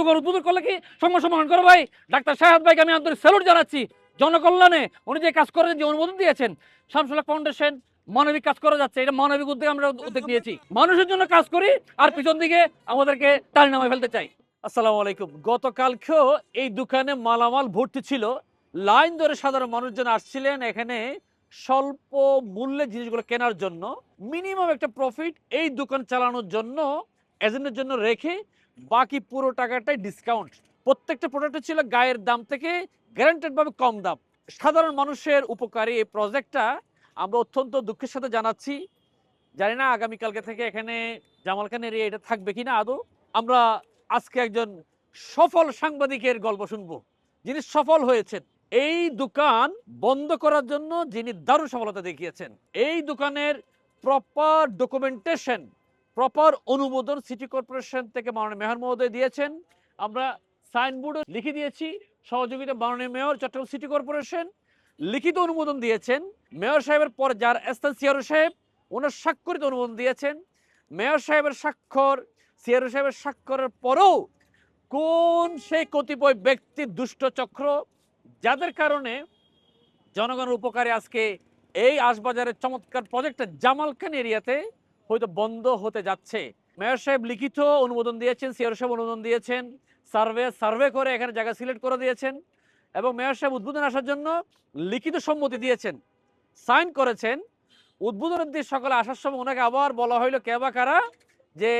দোকান উদ্বোধন করলে কি সঙ্গে সমাধান করো ভাই? ডাক্তার শাহাদ ভাইকে আমি আন্তরিক স্যালুট জানাচ্ছি। জনকল্যাণে উনি যে কাজ করেন যে অনুমোদন দিয়েছেন, শামসুল্লাহ ফাউন্ডেশন মানবিক কাজ করা যাচ্ছে। এটা মানবিক উদ্যোগ আমরা উদ্যোগ নিয়েছি। মানুষের জন্য কাজ করি আর পিছন দিকে আমাদেরকে টানি নামায় ফেলতে চাই। আসসালামু আলাইকুম। গতকালকেও এই দোকানে মালামাল ভর্তি ছিল। লাইন ধরে সাধারণ মানুষজন আসছিলেন এখানে স্বল্প মূল্যে জিনিসগুলো কেনার জন্য। মিনিমাম একটা প্রফিট এই দোকান চালানোর জন্য এজেন্টের জন্য রেখে বাকি পুরো টাকাটাই ডিসকাউন্ট প্রত্যেকটা প্রোডাক্ট ছিল গায়ের দাম থেকে গ্যারান্টেড ভাবে কম দাম। সাধারণ মানুষের উপকারী এই প্রজেক্টটা আমরা অত্যন্ত দুঃখের সাথে জানাচ্ছি। জানি না আগামীকালকে থেকে এখানে জামাল খান এরিয়া এটা থাকবে কিনা আদৌ। আমরা আজকে একজন সফল সাংবাদিকের গল্প শুনব। যিনি সফল হয়েছেন। এই দোকান বন্ধ করার জন্য যিনি দারুণ সফলতা দেখিয়েছেন। এই দোকানের প্রপার ডকুমেন্টেশন প্রপার অনুমোদন সিটি কর্পোরেশন থেকে মাননীয় মেয়র মহোদয় দিয়েছেন। আমরা সাইনবোর্ডে লিখে দিয়েছি, সহযোগিতা মাননীয় মেয়র, চট্টগ্রাম সিটি কর্পোরেশন লিখিত অনুমোদন দিয়েছেন। মেয়র সাহেবের পর যার স্থান সিআরও সাহেব, ওনার স্বাক্ষরিত অনুমোদন দিয়েছেন। মেয়র সাহেবের স্বাক্ষর, সিআরও সাহেবের স্বাক্ষরের পরেও কোন সেই কতিপয় ব্যক্তি দুষ্ট চক্র, যাদের কারণে জনগণের উপকারে আজকে এই আশবাজারের চমৎকার প্রজেক্টটা জামাল খান এরিয়াতে হয়তো বন্ধ হতে যাচ্ছে। মেয়র সাহেব লিখিত অনুমোদন দিয়েছেন সিআর সাহেব অনুমোদন দিয়েছেন, সার্ভে সার্ভে করে এখানে জায়গা সিলেক্ট করে দিয়েছেন এবং মেয়র সাহেব উদ্বোধন আসার জন্য লিখিত সম্মতি দিয়েছেন, সাইন করেছেন। উদ্বোধনের দিন সকালে আসার সময় ওনাকে আবার বলা হইল কে বা কারা, যে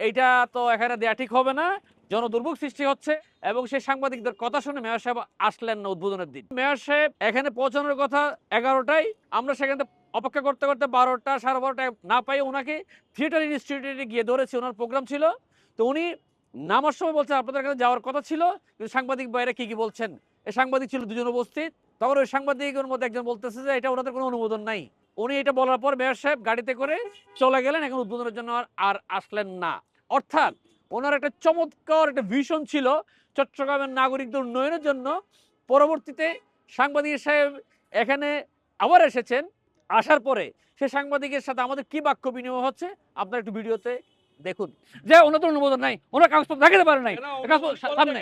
এইটা তো এখানে দেয়া ঠিক হবে না, জনদুর্ভোগ সৃষ্টি হচ্ছে এবং সেই সাংবাদিকদের কথা শুনে মেয়র সাহেব আসলেন না উদ্বোধনের দিন। মেয়র সাহেব এখানে পৌঁছানোর কথা এগারোটায়, আমরা সেখানে অপেক্ষা করতে করতে বারোটা, সাড়ে বারোটায় না পাই ওনাকে থিয়েটার ইনস্টিটিউটে গিয়ে ধরেছি। ওনার প্রোগ্রাম ছিল। তো উনি নামার সময় বলছেন আপনাদের কাছে যাওয়ার কথা ছিল, কিন্তু সাংবাদিক বাইরে কী কী বলছেন? এই সাংবাদিক ছিল দুজন উপস্থিত। তখন ওই সাংবাদিকের মধ্যে একজন বলতেছে যে, এটা ওনাদের কোনো অনুমোদন নাই। উনি এটা বলার পর মেয়র সাহেব গাড়িতে করে চলে গেলেন। এখন উদ্বোধনের জন্য আর- আর আসলেন না। অর্থাৎ ওনার একটা চমৎকার একটা ভিশন ছিল চট্টগ্রামের নাগরিকদের উন্নয়নের জন্য। পরবর্তীতে সাংবাদিক সাহেব এখানে আবার এসেছেন। আসার পরে সে সাংবাদিকের সাথে আমাদের কি বাক্য বিনিময় হচ্ছে? আপনার একটু ভিডিওতে দেখুন যে ওনাদের অনুমোদন নাই ওনার কাগজপত্র দেখাতে পারে নাই সামনে।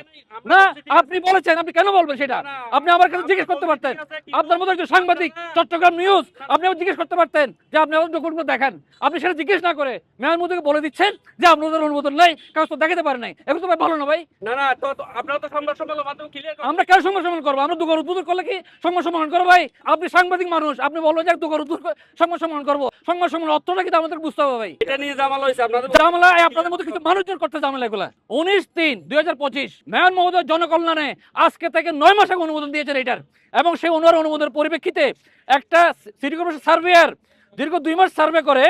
না আপনি বলেছেন আপনি কেন বলবেন সেটা? আপনি আমার কাছে জিজ্ঞেস করতে পারতেন। আপনার মতো একজন সাংবাদিক চট্টগ্রাম নিউজ আপনি আমার জিজ্ঞেস করতে পারতেন যে আপনি আমার ডকুমেন্ট দেখান। আপনি সেটা জিজ্ঞেস না করে মেয়র মোদীকে বলে দিচ্ছেন যে আপনাদের অনুমোদন নাই কাগজপত্র দেখাতে পারে নাই। এখন তো ভাই ভালো না ভাই? না না তো আপনারা তো সংবাদ সম্মেলনের মাধ্যমে ক্লিয়ার আমরা কেন সংবাদ সম্মেলন করব? আমরা দোকান উদ্বোধন করলে কি সংবাদ সম্মেলন করব ভাই? আপনি সাংবাদিক মানুষ আপনি বললেন যে দোকান উদ্বোধন সংবাদ সম্মেলন করব। সংবাদ সম্মেলন অর্থটা কিন্তু আমাদের বুঝতে হবে ভাই। এটা নিয়ে জামাল হয়েছে আপনাদের ঝামেলা এই আপনাদের মতো কিছু মানুষজন করতে ঝামেলা এগুলা উনিশ তিন, দুই হাজার পঁচিশ, মেয়র মহোদয় জনকল্যাণে আজকে থেকে নয় মাস অনুমোদন দিয়েছেন এটার। এবং সেই ওনার অনুমোদনের পরিপ্রেক্ষিতে একটা সিটি কর্পোরেশন সার্ভেয়ার দীর্ঘ দুই মাস সার্ভে করে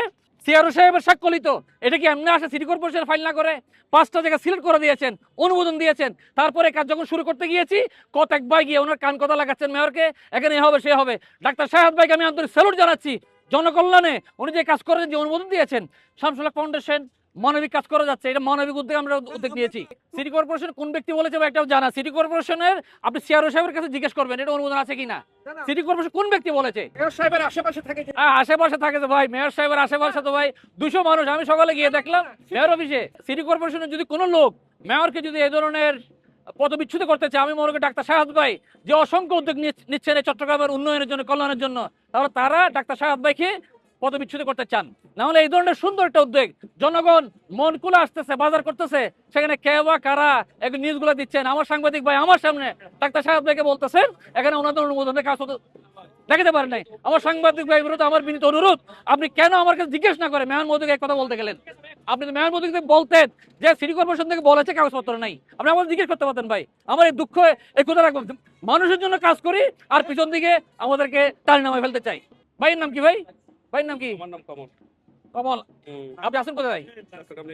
সিআরও সাহেবের স্বাক্ষরিত এটা কি এমনি আসে সিটি কর্পোরেশন ফাইল না করে? পাঁচটা জায়গা সিলেক্ট করে দিয়েছেন, অনুমোদন দিয়েছেন। তারপরে কাজ যখন শুরু করতে গিয়েছি। কত একবার গিয়ে ওনার কান কথা লাগাচ্ছেন মেয়রকে, এখানে এ হবে, সে হবে। ডাক্তার শাহাদ ভাইকে আমি আন্তরিক স্যালুট জানাচ্ছি। জনকল্যাণে উনি যে কাজ করেন যে অনুমোদন দিয়েছেন শামসুল্লাহ ফাউন্ডেশন মানবিক কাজ করা যাচ্ছে এটা মানবিক উদ্যোগ আমরা উদ্যোগ নিয়েছি। সিটি কর্পোরেশন কোন ব্যক্তি বলেছে বা একটাও জানা? সিটি কর্পোরেশনের আপনি সিআরও সাহেবের কাছে জিজ্ঞেস করবেন এটা অনুমোদন আছে কিনা? সিটি কর্পোরেশন কোন ব্যক্তি বলেছে? মেয়র সাহেবের আশেপাশে থাকে আশেপাশে থাকে তো ভাই মেয়র সাহেবের আশেপাশে তো ভাই দুশো মানুষ আমি সকালে গিয়ে দেখলাম মেয়র অফিসে সিটি কর্পোরেশনের যদি কোনো লোক মেয়রকে যদি এই ধরনের পদবিচ্ছুত করতে চায় আমি মনে করি ডাক্তার শাহাদ ভাই যে অসংখ্য উদ্যোগ নিচ্ছেন এই চট্টগ্রামের উন্নয়নের জন্য কল্যাণের জন্য তাহলে তারা ডাক্তার শাহাদ ভাইকে পদবিচ্ছুত করতে চান। নাহলে এই ধরনের সুন্দর একটা উদ্যোগ, জনগণ মন খুলে আসতেছে, বাজার করতেছে, সেখানে কে বা কারা এক নিউজগুলো দিচ্ছেন, আমার সাংবাদিক ভাই আমার সামনে ডাক্তার সাহেব ভাইকে বলতেছেন এখানে ওনাদের অনুমোদনের কাজ হতে দেখাতে পারেন নাই। আমার সাংবাদিক ভাই বিরুদ্ধে আমার বিনীত অনুরোধ, আপনি কেন আমার কাছে জিজ্ঞেস না করে মেয়র মোদীকে এক কথা বলতে গেলেন? আপনি তো মেয়র মোদীকে বলতেন যে সিটি কর্পোরেশন থেকে বলেছে কাগজপত্র নাই। আপনি আমার জিজ্ঞেস করতে পারতেন ভাই। আমার এই দুঃখ এই কথা রাখব। মানুষের জন্য কাজ করি, আর পিছন দিকে আমাদেরকে টাল নামায় ফেলতে চাই। ভাইয়ের নাম কি ভাই? নাম কি? আমার নাম কমল। কমল। আপনি কোথায় চট্টগ্রাম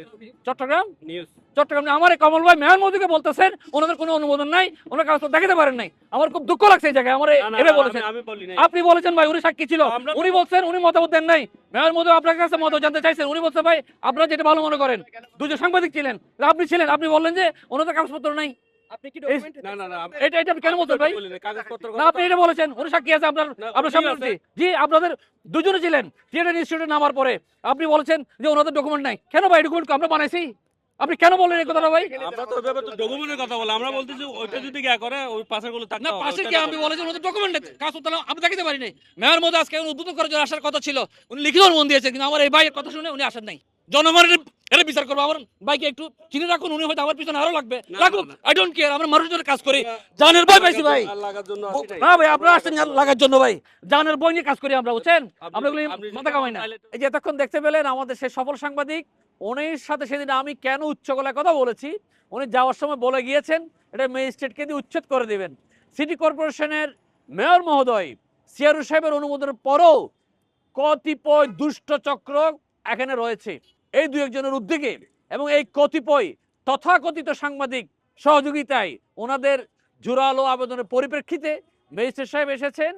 চট্টগ্রাম? নিউজ। চট্টগ্রামে আমার কমল ভাই মোদীকে বলতেছেন ওনাদের কোনো অনুমোদন নাই ওনার দেখাতে পারেন নাই। আমার খুব দুঃখ লাগছে এই জায়গায় আমার এভাবে বলেছেন। আপনি বলেছেন ভাই উনি সাক্ষী ছিল। উনি বলছেন উনি মতামত দেন নাই। মেয়র মোদী আপনার কাছে মত জানতে চাইছেন। উনি বলছেন ভাই আপনারা যেটা ভালো মনে করেন দুজন সাংবাদিক ছিলেন আপনি ছিলেন আপনি বললেন যে ওনাদের কাগজপত্র নাই। আপনি কি document- না না না এটা এটা কেন বলছেন ভাই? বলি নাই, কাগজপত্র না আপনি এটা বলেছেন উনি সাক্ষী আছে আপনার আপনার সামনে জি, জি আপনাদের দুজনে ছিলেন থিয়েটার ইনস্টিটিউটে নামার পরে। আপনি বলেছেন যে ওনাদের ডকুমেন্ট নাই। কেন ভাই ডকুমেন্ট আমরা বানাইছি? আপনি কেন বললেন এই কথাটা ভাই? আমরা তো ওইভাবে ডকুমেন্টের কথা বলে আমরা বলতেছি ওইটা যদি গিয়া করে ওই পাশেরগুলো না পাশের কি আমি বলেছি ওনাদের ডকুমেন্ট কাজ করতে আমি দেখাতে পারি নাই। মেয়র মধ্যে আজকে উদ্বোধন করার জন্য আসার কথা ছিল। উনি লিখিত অনুমোদন দিয়েছেন কিন্তু আমার এই ভাইয়ের কথা শুনে উনি আসেন নাই। জনগণের এটা বিচার করব আমার ভাইকে একটু চিনে রাখুন উনি হয়তো আমার পিছনে আরও লাগবে। না। আই ডোন্ট কেয়ার আমরা মানুষের কাজ করি। জানের ভয় পাইছি ভাই। না ভাই আপনারা আসছেন লাগার জন্য ভাই। জানের বই নিয়ে কাজ করি আমরা বুঝছেন? আমরা এগুলি মাথা কামাই না। এই যে এতক্ষণ দেখতে পেলেন আমাদের সেই সফল সাংবাদিক উনির সাথে সেদিন আমি কেন উচ্চ গলায় কথা বলেছি উনি যাওয়ার সময় বলে গিয়েছেন এটা ম্যাজিস্ট্রেটকে দিয়ে উচ্ছেদ করে দিবেন। সিটি কর্পোরেশনের মেয়র মহোদয় সিয়ারু সাহেবের অনুমোদনের পরও কতিপয় দুষ্ট চক্র এখানে রয়েছে। এই দু একজনের উদ্যোগে এবং এই কতিপয় তথাকথিত সাংবাদিক সহযোগিতায় ওনাদের জোরালো আবেদনের পরিপ্রেক্ষিতে ম্যাজিস্ট্রেট সাহেব এসেছেন,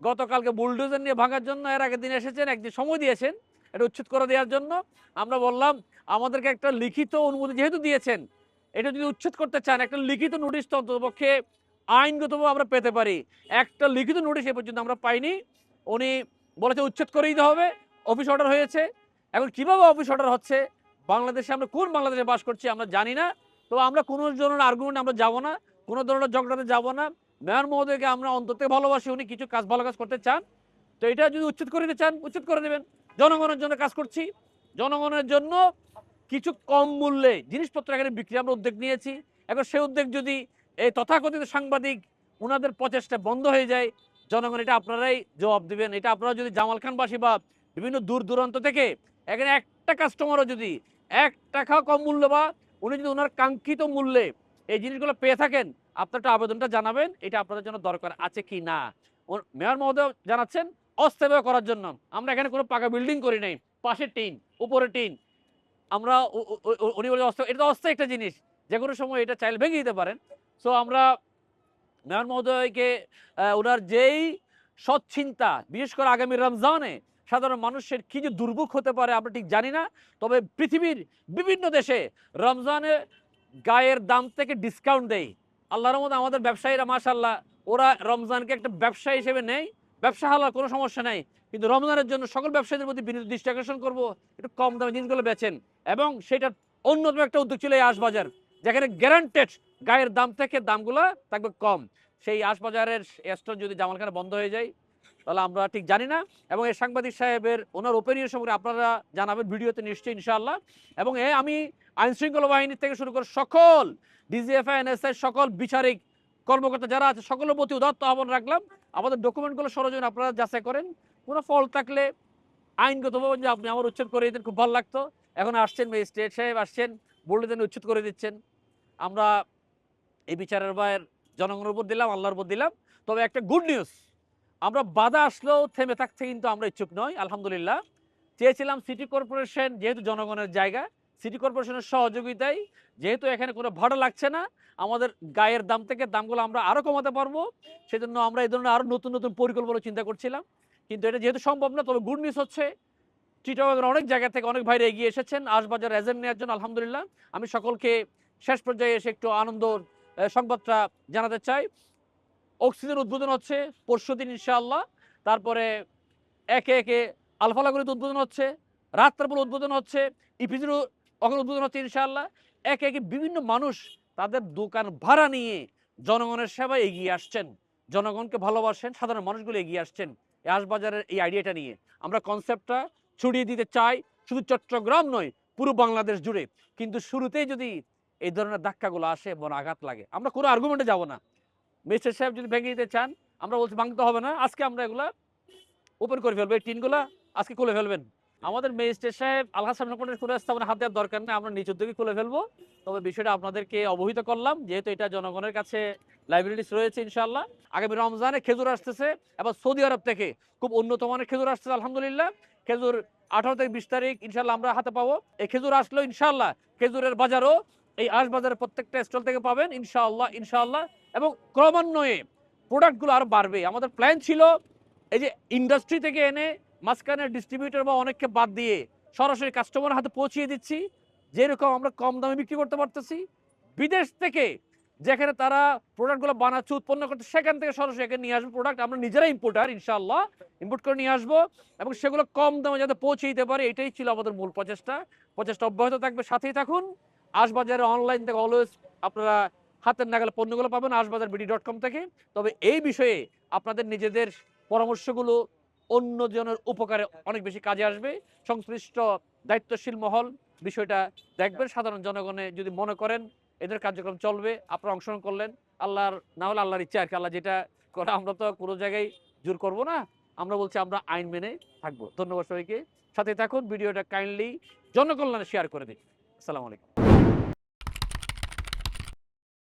গতকালকে বুলডোজার নিয়ে ভাঙার জন্য এর আগের দিন এসেছেন, একদিন সময় দিয়েছেন, এটা উচ্ছেদ করে দেওয়ার জন্য। আমরা বললাম, আমাদেরকে একটা লিখিত অনুমতি যেহেতু দিয়েছেন, এটা যদি উচ্ছেদ করতে চান, একটা লিখিত নোটিশ তো অন্ততপক্ষে আইনগতভাবে আমরা পেতে পারি। একটা লিখিত নোটিশ এ পর্যন্ত আমরা পাইনি। উনি বলেছে উচ্ছেদ করেই দিতে হবে, অফিস অর্ডার হয়েছে এখন কীভাবে অফিস অর্ডার হচ্ছে? বাংলাদেশে আমরা কোন বাংলাদেশে বাস করছি আমরা জানি না। তো আমরা কোনো ধরনের আর্গুমেন্ট আমরা যাব না, কোনো ধরনের ঝগড়াতে যাব না। মেয়র মহোদয়কে আমরা অন্তত ভালোবাসি, উনি কিছু কাজ, ভালো কাজ করতে চান। তো এটা যদি উচ্ছেদ করে চান, উচ্ছেদ করে দেবেন। জনগণের জন্য কাজ করছি। জনগণের জন্য কিছু কম মূল্যে জিনিসপত্র এখানে বিক্রি আমরা উদ্যোগ নিয়েছি। এখন সেই উদ্যোগ যদি এই তথাকথিত সাংবাদিক ওনাদের প্রচেষ্টা বন্ধ হয়ে যায়, জনগণ এটা আপনারাই জবাব দিবেন। এটা আপনারা যদি জামাল খানবাসী বা বিভিন্ন দূর দূরান্ত থেকে এখানে একটা কাস্টমারও যদি এক টাকা কম মূল্য বা উনি যদি ওনার কাঙ্ক্ষিত মূল্যে এই জিনিসগুলো পেয়ে থাকেন, আপনারটা আবেদনটা জানাবেন, এটা আপনাদের জন্য দরকার আছে কি না। মেয়র মহোদয় জানাচ্ছেন, অস্থায়ী করার জন্য। আমরা এখানে কোনো পাকা বিল্ডিং করি নাই পাশে টিন উপরে টিন। আমরা উনি বলে অস্থায়ী, এটা তো অস্থায়ী একটা জিনিস, যে কোনো সময় এটা চাইলে ভেঙে দিতে পারেন। সো আমরা মেয়র মহোদয়কে ওনার যেই সৎ চিন্তা, বিশেষ করে আগামী রমজানে সাধারণ মানুষের কি যে দুর্ভোগ হতে পারে আমরা ঠিক জানি না। তবে পৃথিবীর বিভিন্ন দেশে রমজানে গায়ের দাম থেকে ডিসকাউন্ট দেয়। আল্লাহর মধ্যে আমাদের ব্যবসায়ীরা মাশাল্লাহ ওরা রমজানকে একটা ব্যবসা হিসেবে নেয়। ব্যবসা হালাল, কোনো সমস্যা নাই। কিন্তু রমজানের জন্য সকল ব্যবসায়ীদের প্রতি বিনীত দৃষ্টি আকর্ষণ করব, একটু কম দামে জিনিসগুলো বেচেন। এবং সেটা অন্যতম একটা উদ্যোগ ছিল এই আশবাজার, যেখানে গ্যারান্টেড গায়ের দাম থেকে দামগুলো থাকবে কম। সেই আশবাজারের স্টোর যদি জামালখানা বন্ধ হয়ে যায় তাহলে আমরা ঠিক জানি না। এবং এই সাংবাদিক সাহেবের ওনার ওপেনিয়ন সম্পর্কে আপনারা জানাবেন ভিডিওতে নিশ্চয়ই, ইনশাআল্লাহ। এবং এ আমি আইন শৃঙ্খলা বাহিনী থেকে শুরু করে সকল ডিজিএফআই এনএসআই সকল বিচারিক কর্মকর্তা যারা আছে, সকলের প্রতি উদাত্ত আহ্বান রাখলাম। আমাদের ডকুমেন্টগুলো সরজমিন আপনারা যাচাই করেন। কোনো ফল থাকলে আইনগতভাবে যে আপনি আমার উচ্ছেদ করে দিতেন, খুব ভালো লাগতো। এখন আসছেন ম্যাজিস্ট্রেট সাহেব, আসছেন বললে দেন উচ্ছেদ করে দিচ্ছেন। আমরা এই বিচারের বাইর জনগণের উপর দিলাম, আল্লাহর উপর দিলাম। তবে একটা গুড নিউজ আমরা বাধা আসলেও থেমে থাকতে কিন্তু আমরা ইচ্ছুক নই, আলহামদুলিল্লাহ। চেয়েছিলাম সিটি কর্পোরেশন যেহেতু জনগণের জায়গা সিটি কর্পোরেশনের সহযোগিতায়, যেহেতু এখানে কোনো ভাড়া লাগছে না, আমাদের গায়ের দাম থেকে দামগুলো আমরা আরও কমাতে পারব, সেজন্য আমরা এই ধরনের আরও নতুন নতুন পরিকল্পনা চিন্তা করছিলাম। কিন্তু এটা যেহেতু সম্ভব না, তবে গুড নিউজ হচ্ছে চিটাগের অনেক জায়গা থেকে অনেক ভাইরা এগিয়ে এসেছেন আসবাজার এজেন্ট নেওয়ার জন্য, আলহামদুলিল্লাহ। আমি সকলকে শেষ পর্যায়ে এসে একটু আনন্দ সংবাদটা জানাতে চাই। অক্সিজেন উদ্বোধন হচ্ছে পরশু দিন ইনশাআল্লাহ। তারপরে একে একে আলফালাগুলিতে উদ্বোধন হচ্ছে রাত্রপুর উদ্বোধন হচ্ছে ইপিজিরও অখন উদ্বোধন হচ্ছে ইনশাআল্লাহ। একে একে বিভিন্ন মানুষ তাদের দোকান ভাড়া নিয়ে জনগণের সেবায় এগিয়ে আসছেন, জনগণকে ভালোবাসেন, সাধারণ মানুষগুলো এগিয়ে আসছেন এই আশবাজারের এই আইডিয়াটা নিয়ে। আমরা কনসেপ্টটা ছড়িয়ে দিতে চাই, শুধু চট্টগ্রাম নয়, পুরো বাংলাদেশ জুড়ে। কিন্তু শুরুতেই যদি এই ধরনের ধাক্কাগুলো আসে মনে আঘাত লাগে। আমরা কোনো আর্গুমেন্টে যাব না। মিস্টার সাহেব যদি ভেঙে দিতে চান, আমরা বলছি ভাঙতে হবে না, আজকে আমরা এগুলা ওপেন করে ফেলব, এই টিনগুলা আজকে খুলে ফেলবেন। আমাদের ম্যাজিস্ট্রেট সাহেব আল্লাহ সামনে খুলে আসতে হাত দেওয়ার দরকার নেই, আমরা নিচের দিকে খুলে ফেলব। তবে বিষয়টা আপনাদেরকে অবহিত করলাম, যেহেতু এটা জনগণের কাছে লাইব্রেরিজ রয়েছে ইনশাল্লাহ আগামী রমজানে খেজুর আসতেছে এবং সৌদি আরব থেকে খুব উন্নত মানের খেজুর আসতেছে, আলহামদুলিল্লাহ। খেজুর আঠারো থেকে বিশ তারিখ ইনশাল্লাহ আমরা হাতে পাবো। এই খেজুর আসলেও ইনশাল্লাহ খেজুরের বাজারও এই আশ বাজারের প্রত্যেকটা স্টল থেকে পাবেন, ইনশাআল্লাহ ইনশাআল্লাহ। এবং ক্রমান্বয়ে প্রোডাক্টগুলো আরও বাড়বে। আমাদের প্ল্যান ছিল এই যে ইন্ডাস্ট্রি থেকে এনে মাঝখানে ডিস্ট্রিবিউটর বা অনেককে বাদ দিয়ে সরাসরি কাস্টমার হাতে পৌঁছিয়ে দিচ্ছি। যেরকম আমরা কম দামে বিক্রি করতে পারতেছি। বিদেশ থেকে যেখানে তারা প্রোডাক্টগুলো বানাচ্ছে, উৎপন্ন করতে সেখান থেকে সরাসরি এখানে নিয়ে আসব প্রোডাক্ট। আমরা নিজেরা ইম্পোর্টার ইনশাআল্লাহ ইম্পোর্ট করে নিয়ে আসব এবং সেগুলো কম দামে যাতে পৌঁছে দিতে পারে, এটাই ছিল আমাদের মূল প্রচেষ্টা। প্রচেষ্টা অব্যাহত থাকবে। সাথেই থাকুন। আশবাজারে অনলাইন থেকে অলওয়েজ আপনারা হাতের নাগালে পণ্যগুলো পাবেন আশবাজার বিডি ডট কম থেকে। তবে এই বিষয়ে আপনাদের নিজেদের পরামর্শগুলো অন্যজনের উপকারে অনেক বেশি কাজে আসবে। সংশ্লিষ্ট দায়িত্বশীল মহল বিষয়টা দেখবেন। সাধারণ জনগণে যদি মনে করেন এদের কার্যক্রম চলবে, আপনারা অংশগ্রহণ করলেন, আল্লাহর না হলে আল্লাহর ইচ্ছা আর কি। আল্লাহ যেটা করে আমরা তো কোনো জায়গায় জোর করব না। আমরা বলছি আমরা আইন মেনে থাকব। ধন্যবাদ সবাইকে। সাথে থাকুন, ভিডিওটা কাইন্ডলি জনকল্যাণে শেয়ার করে দিন। আসসালামু আলাইকুম।